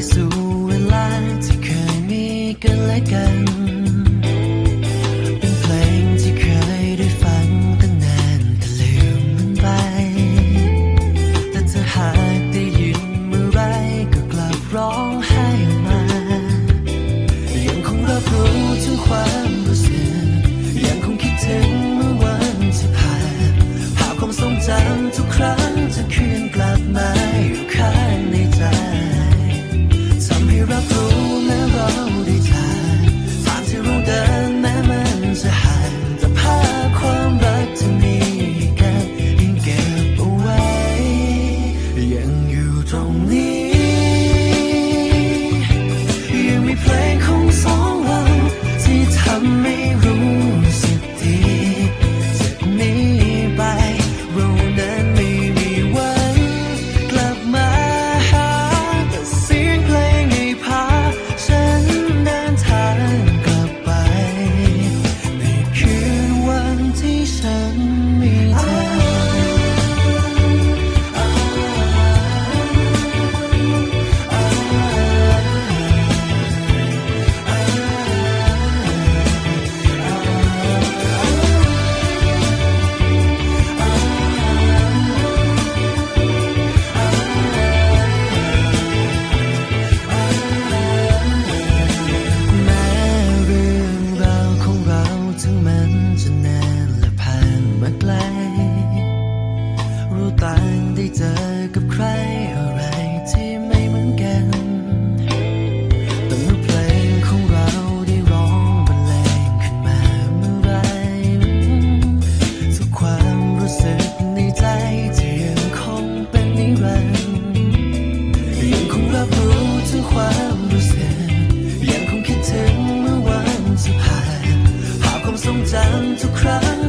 soon. เจอกับใครอะไรที่ไม่เหมือนกัน แต่เมื่เพลงของเราได้ร้องบรรเลงขึ้นมาเมื่อไรทุกความรู้สึกในใจจะยังคงเป็นนิรันดร์ยังคงรับรู้ถึงความรู้สึก ยังคงคิดถึงเมื่อวันสุดผ่ายหาความทรงจำทุกครั้ง